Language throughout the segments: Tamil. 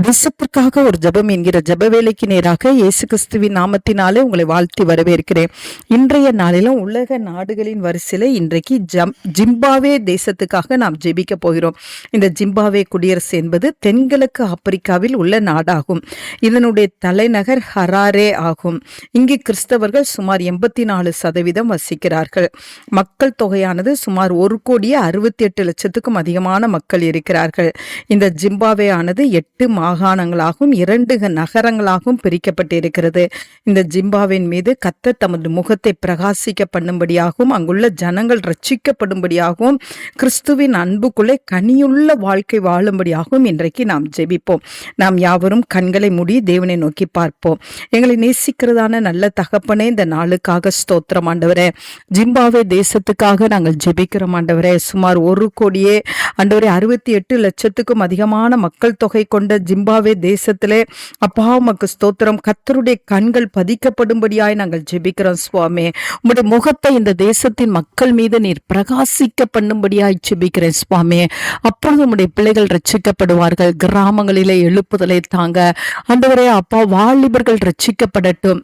தேசத்திற்காக ஒரு ஜெபம் என்கிற ஜப வேலைக்கு நேராக இயேசு கிறிஸ்துவின் நாமத்தினாலே உங்களை வாழ்த்தி வரவேற்கிறேன். இன்றைய நாளிலும் உலக நாடுகளின் வரிசையில் இன்றைக்கு ஜம் ஜிம்பாவே தேசத்துக்காக நாம் ஜெபிக்க போகிறோம். இந்த ஜிம்பாவே குடியரசு என்பது தென்கிழக்கு ஆப்பிரிக்காவில் உள்ள நாடாகும். இதனுடைய தலைநகர் ஹராரே ஆகும். இங்கு கிறிஸ்தவர்கள் சுமார் எண்பத்தி நாலு சதவீதம் வசிக்கிறார்கள். மக்கள் தொகையானது சுமார் ஒரு கோடியே அறுபத்தி எட்டு லட்சத்துக்கும் அதிகமான மக்கள் இருக்கிறார்கள். இந்த ஜிம்பாவே ஆனது எட்டு மாகாணங்களாகவும் இரண்டு நகரங்களாகவும் பிரிக்கப்பட்டிருக்கிறது. இந்த ஜிம்பாவின் மீது கத்த தமது முகத்தை பிரகாசிக்க பண்ணும்படியாகவும் அங்குள்ள ஜனங்கள் ரட்சிக்கப்படும்படியாகவும் கிறிஸ்துவின் அன்புக்குள்ளே கனியுள்ள வாழ்க்கை வாழும்படியாகவும் இன்றைக்கு நாம் ஜெபிப்போம். நாம் யாவரும் கண்களை மூடி தேவனை நோக்கி பார்ப்போம். எங்களை நேசிக்கிறதான நல்ல தகப்பனே இந்த நாளுக்காக ஸ்தோத்திரம் ஆண்டவரே. ஜிம்பாவே தேசத்துக்காக நாங்கள் ஜெபிக்கிறோம் ஆண்டவரே. சுமார் ஒரு கோடியே ஆண்டவரே அறுபத்தி எட்டு லட்சத்துக்கும் அதிகமான மக்கள் தொகை கொண்ட ஜிம்பாவே தேசத்திலே அப்பா உமக்கு ஸ்தோத்திரம். கத்தருடைய கண்கள் பதிக்கப்படும்படியாய் நாங்கள் ஜெபிக்கிறோம் சுவாமி. உங்களுடைய முகத்தை இந்த தேசத்தின் மக்கள் மீது நீர் பிரகாசிக்க பண்ணும்படியாய் ஜெபிக்கிறேன் சுவாமி. அப்பொழுது உம்முடைய பிள்ளைகள் ரட்சிக்கப்படுவார்கள் கிராமங்களிலே எழுப்புதலை தாங்க. அந்தவரே அப்பா வாலிபர்கள் ரட்சிக்கப்படட்டும்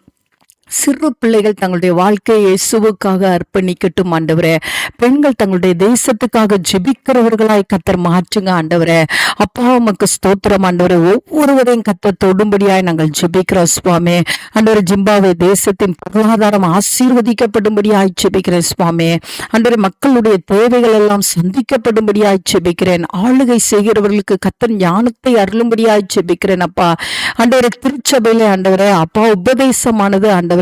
சிறு பிள்ளைகள் தங்களுடைய வாழ்க்கையை இயேசுவுக்காக அர்ப்பணிக்கட்டும் ஆண்டவரே. பெண்கள் தங்களுடைய தேசத்துக்காக ஜெபிக்கிறவர்களாய் கத்தர் மாற்றுங்க ஆண்டவரே. அப்பா உமக்கு ஸ்தோத்திரம் ஆண்டவரே. ஒவ்வொருவரையும் கத்தர் தொடும்படியாய் நாங்கள் ஜெபிக்கிறோம் சுவாமி. ஆண்டவரே ஜிம்பாவே தேசத்தின் பொருளாதாரம் ஆசீர்வதிக்கப்படும்படியாய் ஜெபிக்கிறேன் சுவாமி. ஆண்டவரே மக்களுடைய தேவைகள் எல்லாம் சந்திக்கப்படும்படியாய் ஜெபிக்கிறேன். ஆளுகை செய்கிறவர்களுக்கு கத்தர் ஞானத்தை அருளும்படியாய் ஜெபிக்கிறேன் அப்பா. ஆண்டவரே திருச்சபையிலே ஆண்டவரே அப்பா உபதேசமானது ஆண்டவர்.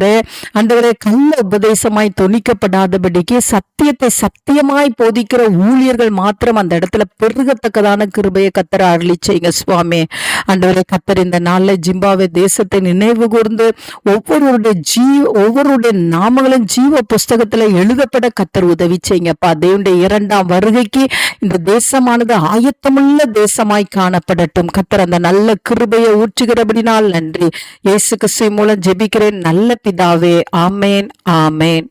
ஆண்டவரே கள்ள உபதேசமாய் துணிக்கப்படாதபடிக்கு சத்தியத்தை சத்தியமாய் போதிக்கிற ஊழியர்கள் மாத்திரம் அந்த இடத்துல பெருகத்தக்கதான கிருபையை கத்தர அருளி செய்யுங்க சுவாமி. ஆண்டவரே கத்தர் இந்த நாளில் ஜிம்பாவே தேசத்தை நினைவு கூர்ந்து ஒவ்வொருவருடைய ஜீ ஒவ்வொருடைய நாமங்களும் ஜீவ புஸ்தகத்துல எழுதப்பட கத்தர் உதவி செய்யுங்கப்பா. தேவனுடைய இரண்டாம் வருகைக்கு இந்த தேசமானது ஆயத்தமுள்ள தேசமாய் காணப்படட்டும். கத்தர் அந்த நல்ல கிருபையை ஊற்றுகிறபடினால் நன்றி. இயேசு கிறிஸ்து மூலம் ஜெபிக்கிறேன். நல்ல பிதாவே ஆமேன் ஆமேன்.